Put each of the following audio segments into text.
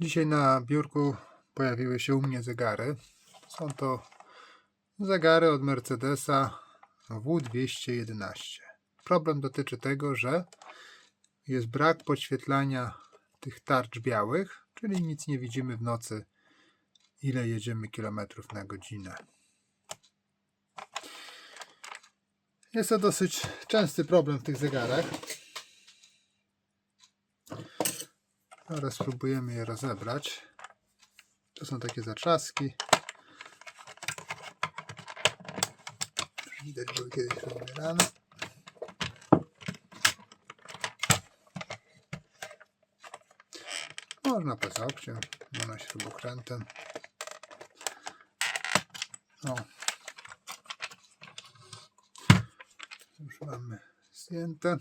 Dzisiaj na biurku pojawiły się u mnie zegary. Są to zegary od Mercedesa W211. Problem dotyczy tego, że jest brak podświetlania tych tarcz białych, czyli nic nie widzimy w nocy, ile jedziemy kilometrów na godzinę. Jest to dosyć częsty problem w tych zegarach. Teraz spróbujemy je rozebrać. To są takie zatrzaski. Już Widać, były kiedyś rozbierane. Można paznokciem, można śrubokrętem. O. Już mamy zdjęte.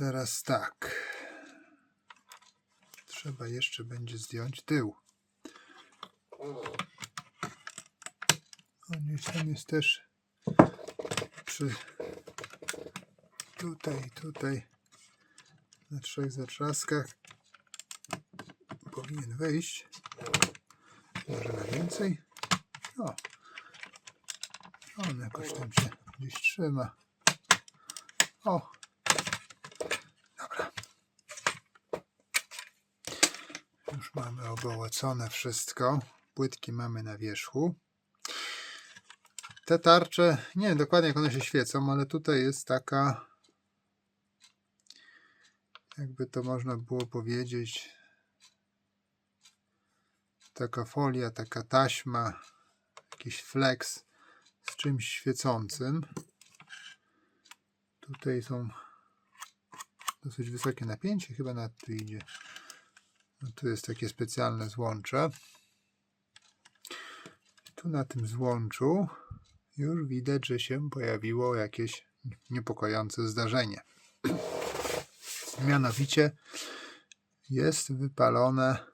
Teraz tak. Trzeba jeszcze będzie zdjąć tył. On gdzieś tam jest też przy tutaj, tutaj na trzech zatrzaskach powinien wejść. Może na więcej. O. On jakoś tam się gdzieś trzyma. O. Dobra. Już mamy ogołocone wszystko. Płytki mamy na wierzchu. Te tarcze, nie wiem dokładnie jak one się świecą, ale tutaj jest taka, jakby to można było powiedzieć, taka folia, taka taśma, jakiś flex z czymś świecącym. Tutaj są dosyć wysokie napięcie, chyba nad tu idzie. No tu jest takie specjalne złącze. Tu na tym złączu już widać, że się pojawiło jakieś niepokojące zdarzenie. Mianowicie jest wypalone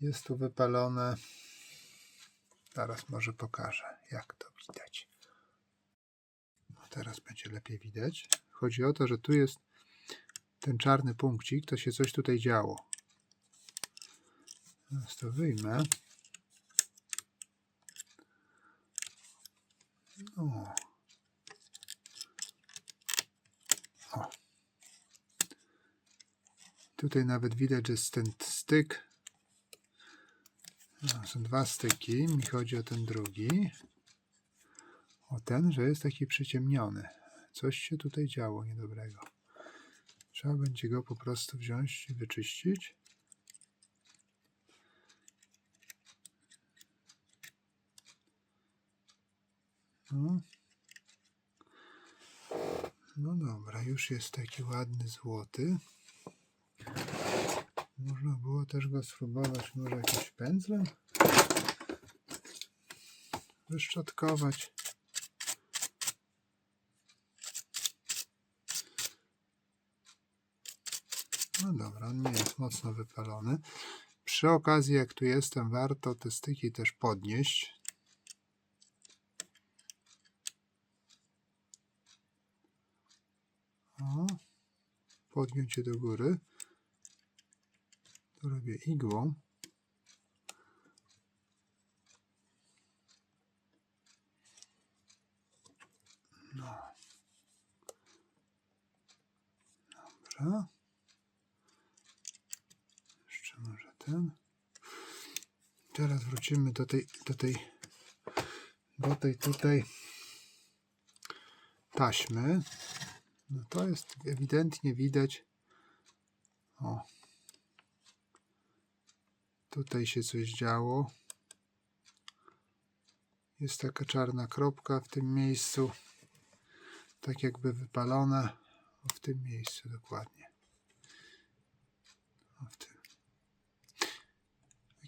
jest tu wypalone zaraz może pokażę jak to widać teraz będzie lepiej widać chodzi o to, że tu jest ten czarny punkcik, to się coś tutaj działo teraz to wyjmę o. o. Tutaj nawet widać, że jest ten styk. No, są dwa styki. Mi chodzi o ten drugi. O ten, że jest taki przyciemniony. Coś się tutaj działo niedobrego. Trzeba będzie go po prostu wziąć i wyczyścić. No. No dobra, już jest taki ładny złoty. Można było też go spróbować może jakimś pędzlem wyszczotkować. No dobra, on nie jest mocno wypalony. Przy okazji, jak tu jestem, warto te styki też podnieść. O, je do góry. To robię igłą. No. Dobra. Jeszcze może ten. Teraz wrócimy do tej, do tej, do tej tutaj taśmy. No to jest ewidentnie widać. O. Tutaj się coś działo. Jest taka czarna kropka w tym miejscu. Tak jakby wypalona. W tym miejscu dokładnie. O, w tym.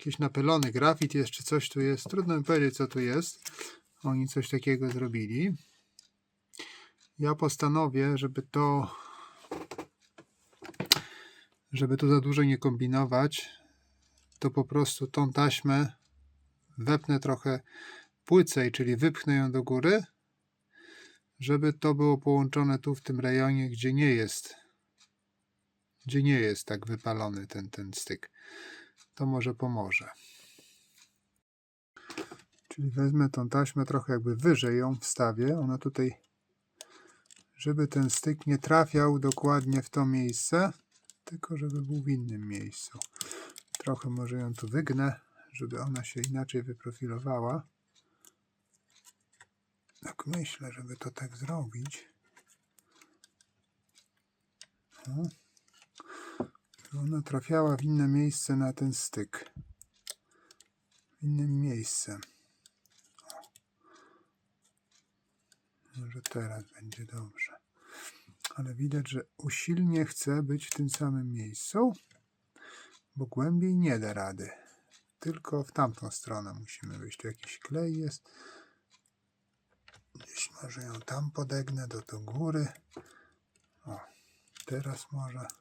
Jakiś napylony grafit jeszcze coś tu jest. Trudno mi powiedzieć co tu jest. Oni coś takiego zrobili ja postanowię, żeby to żeby tu za dużo nie kombinować, to po prostu tą taśmę wepnę trochę płycej, czyli wypchnę ją do góry, żeby to było połączone tu w tym rejonie, gdzie nie jest gdzie nie jest tak wypalony ten, ten styk. To może pomoże. Czyli wezmę tą taśmę trochę jakby wyżej ją wstawię. Ona tutaj, żeby ten styk nie trafiał dokładnie w to miejsce, tylko żeby był w innym miejscu. Trochę może ją tu wygnę, żeby ona się inaczej wyprofilowała. Tak myślę, żeby to tak zrobić. O. Ona trafiała w inne miejsce na ten styk. W innym miejsce. O. Może teraz będzie dobrze. Ale widać, że usilnie chce być w tym samym miejscu, bo głębiej nie da rady. Tylko w tamtą stronę musimy wyjść. Tu jakiś klej jest. Gdzieś może ją tam podegnę do, do góry. O, teraz może.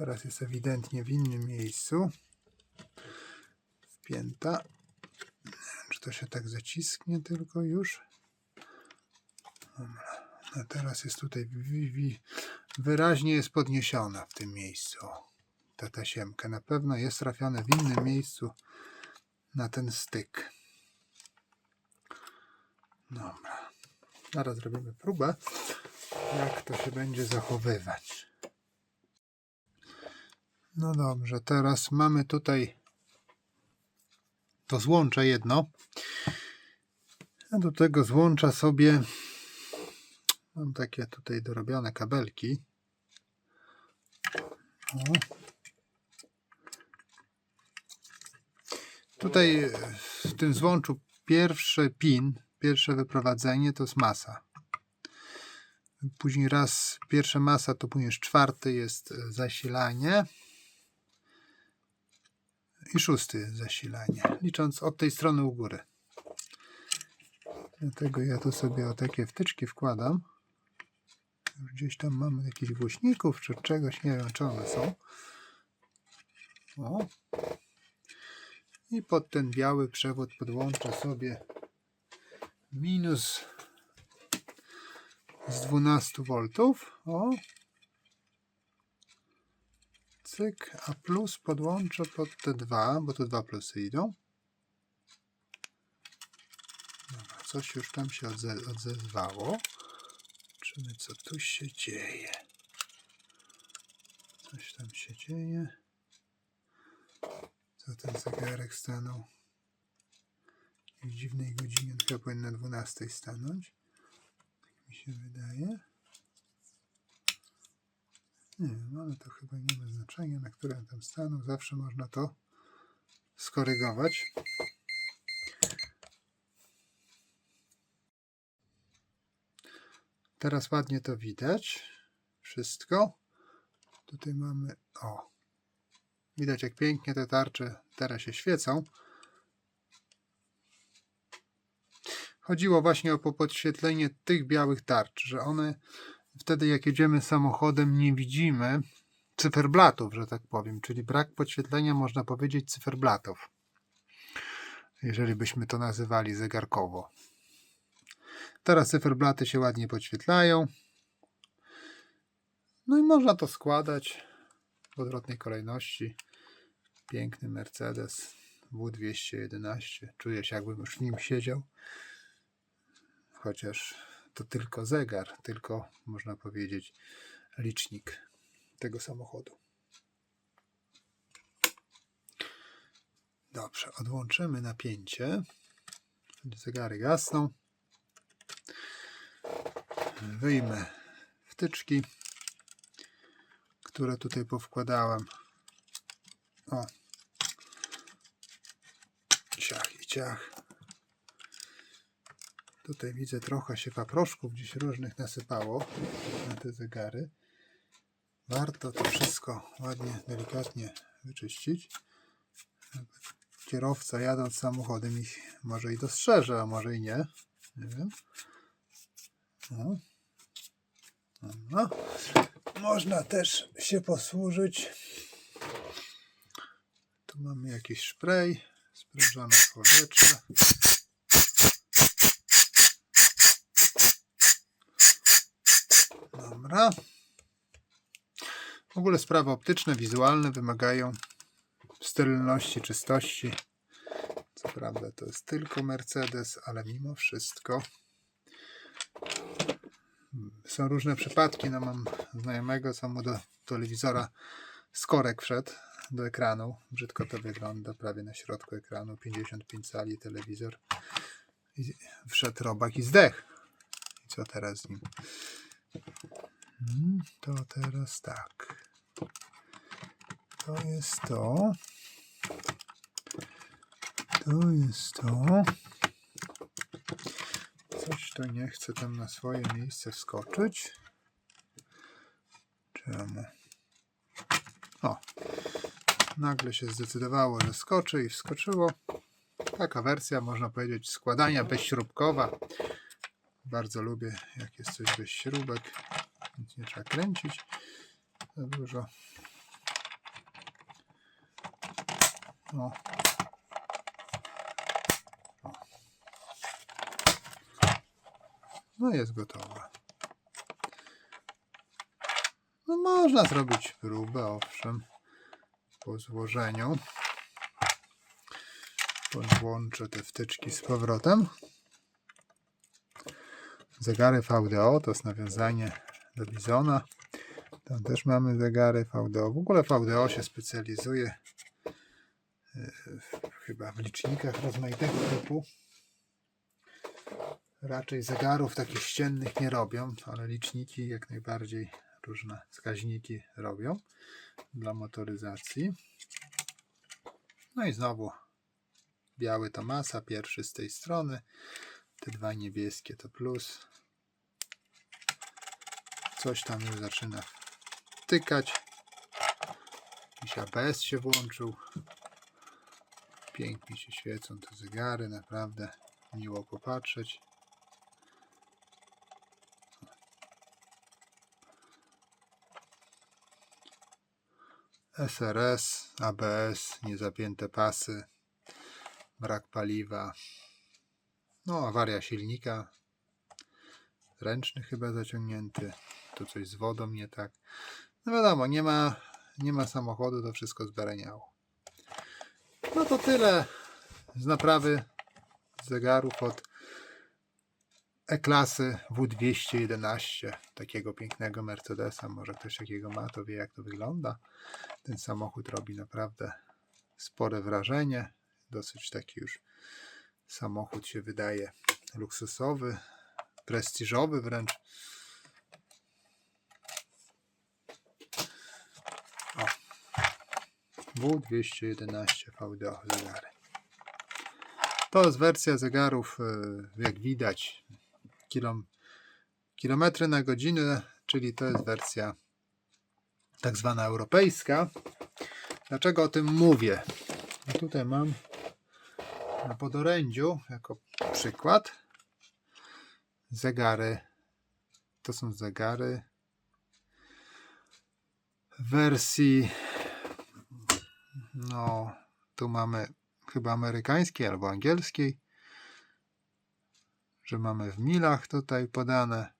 Teraz jest ewidentnie w innym miejscu. Wpięta. Czy to się tak zacisknie tylko już. Dobra. A teraz jest tutaj wyraźnie jest podniesiona w tym miejscu. Ta tasiemka na pewno jest trafiona w innym miejscu na ten styk. Dobra. Zaraz zrobimy próbę, jak to się będzie zachowywać. No dobrze, teraz mamy tutaj to złącze jedno. A do tego złącza sobie mam takie tutaj dorobione kabelki. O. Tutaj w tym złączu pierwszy pin, pierwsze wyprowadzenie to jest masa. Później raz pierwsza masa, to później czwarty jest zasilanie. I szósty zasilanie, licząc od tej strony u góry. Dlatego ja tu sobie o takie wtyczki wkładam. Gdzieś tam mamy jakichś głośników czy czegoś, nie wiem czy one są. O. I pod ten biały przewód podłączę sobie minus z 12 V. O. Cyk, a plus podłączę pod te dwa, bo tu dwa plusy idą. Dobra, coś już tam się odze odzezwało. Zobaczymy, co tu się dzieje. Coś tam się dzieje. Co ten zegarek stanął? W dziwnej godzinie, on chyba powinien na 12 stanąć. Tak mi się wydaje. Nie wiem, ale to chyba nie ma znaczenia, na którym tam stanął. Zawsze można to skorygować. Teraz ładnie to widać. Wszystko. Tutaj mamy. O. Widać, jak pięknie te tarcze teraz się świecą. Chodziło właśnie o podświetlenie tych białych tarcz, że one wtedy, jak jedziemy samochodem, nie widzimy cyferblatów, że tak powiem, czyli brak podświetlenia, można powiedzieć, cyferblatów, jeżeli byśmy to nazywali zegarkowo. Teraz cyferblaty się ładnie podświetlają. No i można to składać w odwrotnej kolejności. Piękny Mercedes W211. Czuję się, jakbym już w nim siedział. Chociaż to tylko zegar, tylko można powiedzieć licznik tego samochodu. Dobrze, odłączymy napięcie. Zegary gasną. Wyjmę wtyczki, które tutaj powkładałem. O. Ciach i ciach. Tutaj widzę trochę się paproszków gdzieś różnych nasypało na te zegary. Warto to wszystko ładnie, delikatnie wyczyścić. Kierowca jadąc samochodem ich może i dostrzeże, a może i nie. Nie wiem. No. No. Można też się posłużyć. Tu mamy jakiś spray, sprężone powietrze. Dobra. W ogóle sprawy optyczne, wizualne wymagają sterylności, czystości. Co prawda to jest tylko Mercedes, ale mimo wszystko są różne przypadki. No mam znajomego, co mu do telewizora skorek wszedł do ekranu. Brzydko to wygląda, prawie na środku ekranu, 55 cali telewizor. I wszedł robak i zdech. I co teraz z nim? Mm, To teraz tak. To jest to. To jest to. Coś to nie chce tam na swoje miejsce wskoczyć. Czemu? O. Nagle się zdecydowało, że skoczy i wskoczyło. Taka wersja, można powiedzieć, składania bezśrubkowa. Bardzo lubię, jak jest coś bez śrubek. Nic nie trzeba kręcić. Za dużo. O. O. No jest gotowa. No można zrobić próbę, owszem, po złożeniu. Podłączę te wtyczki z powrotem. Zegary VDO to jest nawiązanie do Bizona. Tam też mamy zegary VDO. W ogóle VDO się specjalizuje e, w, chyba w licznikach rozmaitego typu. Raczej zegarów takich ściennych nie robią, ale liczniki jak najbardziej różne wskaźniki robią dla motoryzacji. No i znowu biały to masa, pierwszy z tej strony. Te dwa niebieskie to plus. Coś tam już zaczyna tykać. Jakiś ABS się włączył. Pięknie się świecą te zegary, naprawdę miło popatrzeć. SRS, ABS, niezapięte pasy, brak paliwa, no awaria silnika, ręczny chyba zaciągnięty, tu coś z wodą nie tak. No wiadomo, nie ma, nie ma samochodu, to wszystko zbaraniało. No to tyle z naprawy zegarów od E-klasy W211, takiego pięknego Mercedesa. Może ktoś takiego ma, to wie jak to wygląda. Ten samochód robi naprawdę spore wrażenie. Dosyć taki już samochód się wydaje luksusowy, prestiżowy wręcz. W211 VDO zegary. To jest wersja zegarów, e, jak widać, kilom, kilometry na godzinę, czyli to jest wersja tak zwana europejska. Dlaczego o tym mówię? I tutaj mam na podorędziu jako przykład zegary. To są zegary wersji no tu mamy chyba amerykańskiej albo angielskiej że mamy w milach tutaj podane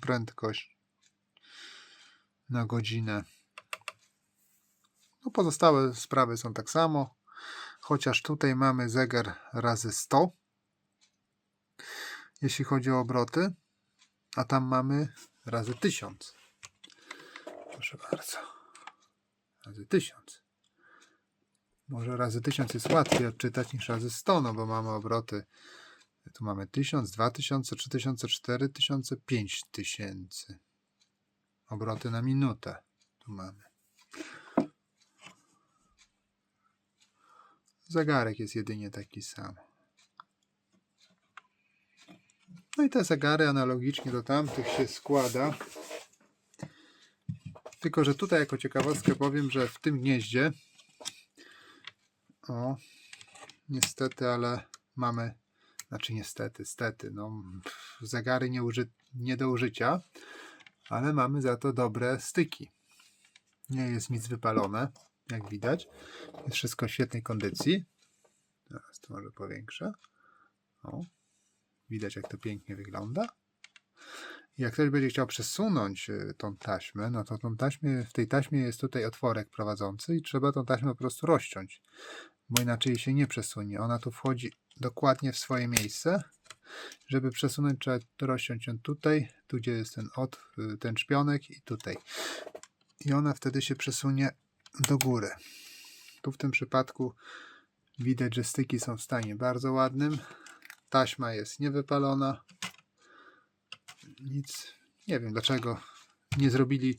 prędkość na godzinę. No pozostałe sprawy są tak samo, chociaż tutaj mamy zegar razy 100, jeśli chodzi o obroty, a tam mamy razy 1000. Proszę bardzo. Razy 1000. Może razy 1000 jest łatwiej odczytać niż razy 100, no bo mamy obroty. Tu mamy 1000, 2000, 3000, 4000, 5000. Obroty na minutę. Tu mamy. Zegarek jest jedynie taki sam. No i te zegary analogicznie do tamtych się składa. Tylko, że tutaj jako ciekawostkę powiem, że w tym gnieździe o, niestety, ale mamy, znaczy niestety, stety, no, zegary nie, uży, nie do użycia, ale mamy za to dobre styki. Nie jest nic wypalone, jak widać. Jest wszystko w świetnej kondycji. Teraz to może powiększę. O, widać jak to pięknie wygląda. Jak ktoś będzie chciał przesunąć y, tą taśmę, no to tą taśmę, w tej taśmie jest tutaj otworek prowadzący i trzeba tą taśmę po prostu rozciąć, bo inaczej się nie przesunie. Ona tu wchodzi dokładnie w swoje miejsce. Żeby przesunąć, trzeba rozciąć ją tutaj, tu gdzie jest ten od, y, ten szpionek i tutaj. I ona wtedy się przesunie do góry. Tu w tym przypadku widać, że styki są w stanie bardzo ładnym. Taśma jest niewypalona. Nic, nie wiem dlaczego nie zrobili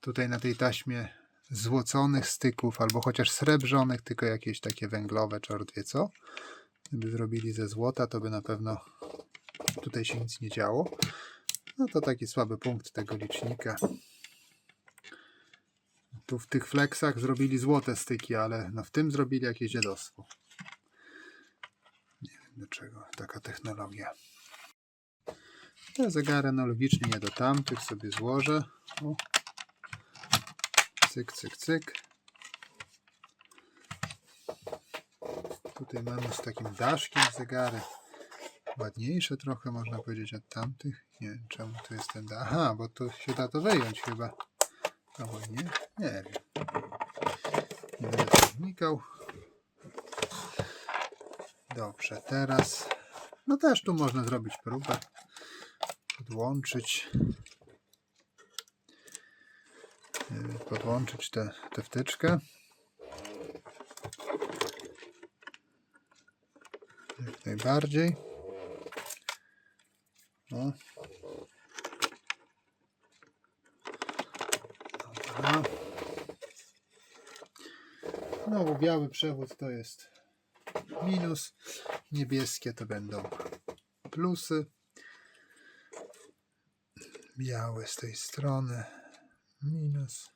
tutaj na tej taśmie złoconych styków albo chociaż srebrzonych, tylko jakieś takie węglowe, czort wie co. Gdyby zrobili ze złota, to by na pewno tutaj się nic nie działo. No to taki słaby punkt tego licznika. Tu w tych flexach zrobili złote styki, ale no w tym zrobili jakieś dziadostwo. Nie wiem dlaczego taka technologia. Te zegary analogicznie nie do tamtych sobie złożę. O. Cyk, cyk, cyk. Tutaj mamy z takim daszkiem zegary. Ładniejsze trochę można powiedzieć od tamtych. Nie wiem czemu to jest ten. Aha, bo to się da to wyjąć chyba. Albo nie? Nie wiem. Nie będę wnikał. Dobrze, teraz. No też tu można zrobić próbę. Podłączyć. Yy, Podłączyć tę tę wtyczkę. Jak najbardziej. O. Dobra. Znowu biały przewód to jest minus, niebieskie to będą plusy. Biały z tej strony minus.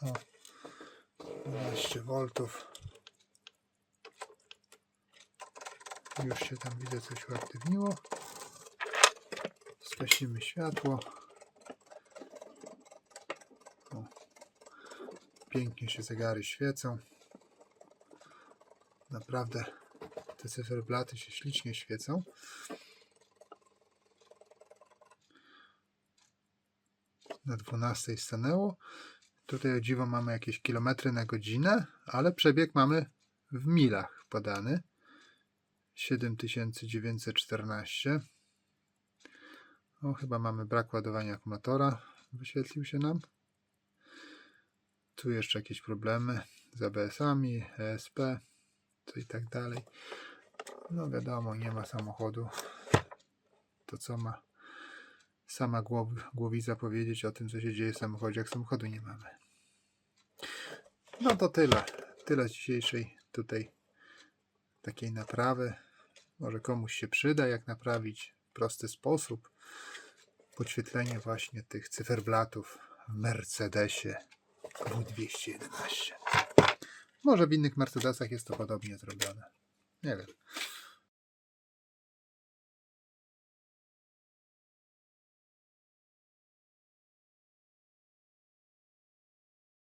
O, 12 V. Już się tam widzę coś uaktywniło. Skasimy światło. O. Pięknie się zegary świecą. Naprawdę te cyferblaty się ślicznie świecą. Na 12 stanęło. Tutaj o dziwo mamy jakieś kilometry na godzinę, ale przebieg mamy w milach podany. 7914. O, chyba mamy brak ładowania akumulatora. Wyświetlił się nam. Tu jeszcze jakieś problemy z ABS-ami, ESP, co i tak dalej. No wiadomo, nie ma samochodu. To co ma sama głow, głowica powiedzieć o tym, co się dzieje w samochodzie, jak samochodu nie mamy. No to tyle. Tyle z dzisiejszej tutaj takiej naprawy. Może komuś się przyda, jak naprawić w prosty sposób podświetlenie właśnie tych cyferblatów w Mercedesie W211. Może w innych Mercedesach jest to podobnie zrobione. Nie wiem.